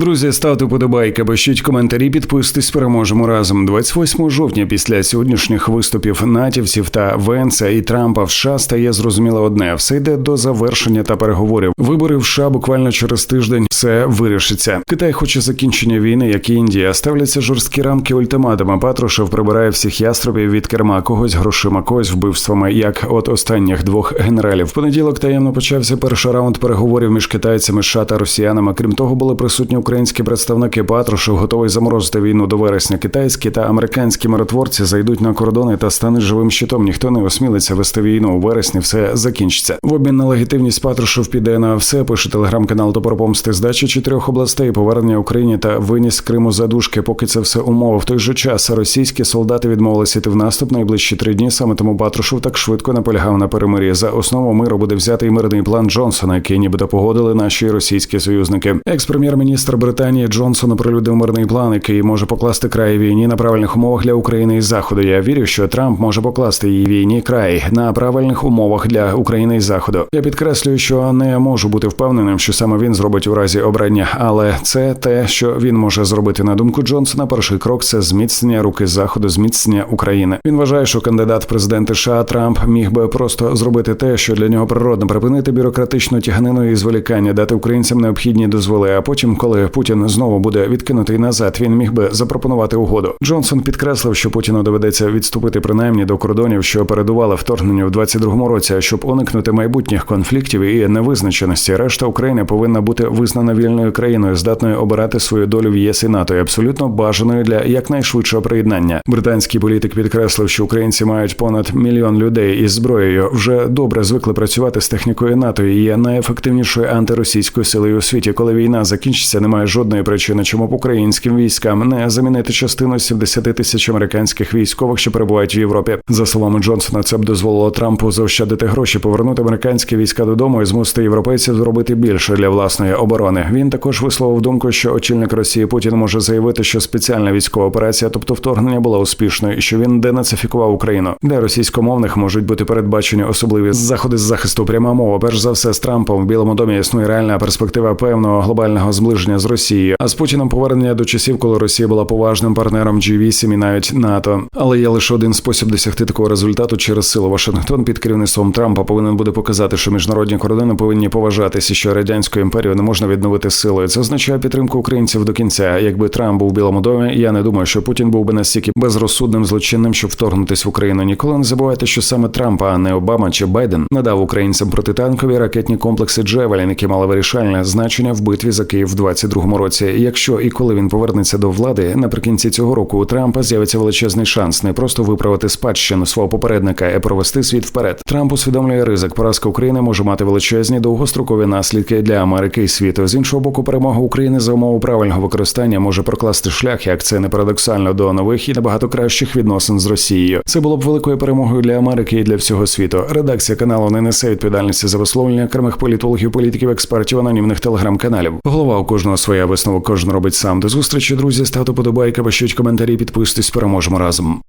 Друзі, ставте подобайки, пишіть коментарі, підписуйтесь, переможемо разом. 28 жовтня, після сьогоднішніх виступів натівців та Венса і Трампа в США стає зрозуміло одне: все йде до завершення та переговорів. Вибори в США буквально через тиждень все вирішиться. Китай хоче закінчення війни, як і Індія. Ставляться жорсткі рамки ультиматуми. Патрушев прибирає всіх яструбів від керма когось грошима, когось вбивствами, як от останніх двох генералів. Понеділок таємно почався перший раунд переговорів між китайцями, США та росіянами. Крім того, були присутні українські представники. Патрушев готовий заморозити війну до вересня. Китайські та американські миротворці зайдуть на кордони та стануть живим щитом. Ніхто не осмілиться вести війну у вересні. Все закінчиться. В обмін на легітимність Патрушев піде на все. Пише телеграм-канал Топор помсти здачі чотирьох областей, повернення Україні та виніс Криму задушки. Поки це все умова. В той же час російські солдати відмовилися йти в наступ найближчі три дні. Саме тому Патрушев так швидко наполягав на перемир'ї. За основу миру буде взятий мирний план Джонсона, який нібито погодили наші російські союзники. Екс-прем'єр-міністр Британії Джонсон оприлюдив мирний план, який може покласти край війні на правильних умовах для України і Заходу. Я вірю, що Трамп може покласти її війні край на правильних умовах для України і Заходу. Я підкреслюю, що не можу бути впевненим, що саме він зробить у разі обрання, але це те, що він може зробити на думку Джонсона. Перший крок це зміцнення руки заходу, зміцнення України. Він вважає, що кандидат президенти США Трамп міг би просто зробити те, що для нього природно припинити бюрократичну тяганину і зволікання, дати українцям необхідні дозволи. А потім, коли Путін знову буде відкинутий назад, він міг би запропонувати угоду. Джонсон підкреслив, що Путіну доведеться відступити принаймні до кордонів, що передували вторгненню в 22-му році, щоб уникнути майбутніх конфліктів і невизначеності. Решта України повинна бути визнана вільною країною, здатною обирати свою долю в ЄС і НАТО, і абсолютно бажаною для якнайшвидшого приєднання. Британський політик підкреслив, що українці мають понад мільйон людей із зброєю, вже добре звикли працювати з технікою НАТО і є найефективнішою антиросійською силою у світі. Коли війна закінчиться, немає жодної причини, чому б українським військам не замінити частину з 70 тисяч американських військових, що перебувають в Європі. За словами Джонсона, це б дозволило Трампу заощадити гроші, повернути американські війська додому і змусити європейців зробити більше для власної оборони. Він також висловив думку, що очільник Росії Путін може заявити, що спеціальна військова операція, тобто вторгнення, була успішною, і що він денацифікував Україну, де російськомовних можуть бути передбачені особливі заходи з захисту. Пряма мова. Перш за все з Трампом в Білому домі існує реальна перспектива певного глобального зближення з Росією, а з Путіном повернення до часів, коли Росія була поважним партнером G8 і навіть НАТО. Але є лише один спосіб досягти такого результату через силу. Вашингтон під керівництвом Трампа повинен буде показати, що міжнародні кордони повинні поважатися, що радянську імперію не можна відновити силою. Це означає підтримку українців до кінця. Якби Трамп був в білому домі, я не думаю, що Путін був би настільки безрозсудним злочинним, щоб вторгнутись в Україну. Ніколи не забувайте, що саме Трампа, а не Обама чи Байден, надав українцям протитанкові ракетні комплекси Джевелін, які мали вирішальне значення в битві за Київ 22 2022 році. Якщо і коли він повернеться до влади, наприкінці цього року у Трампа з'явиться величезний шанс не просто виправити спадщину свого попередника, і провести світ вперед. Трамп усвідомлює ризик. Поразка України може мати величезні довгострокові наслідки для Америки і світу. З іншого боку, перемога України за умову правильного використання може прокласти шлях, як це не парадоксально до нових і набагато кращих відносин з Росією. Це було б великою перемогою для Америки і для всього світу. Редакція каналу не несе відповідальності за висловлення окремих політологів, політиків, експертів, анонімних телеграм-каналів. Голова у кожного своя висновок, кожен робить сам. До зустрічі, друзі. Ставте подобайка, пишіть коментарі, підписуйтесь, переможемо разом.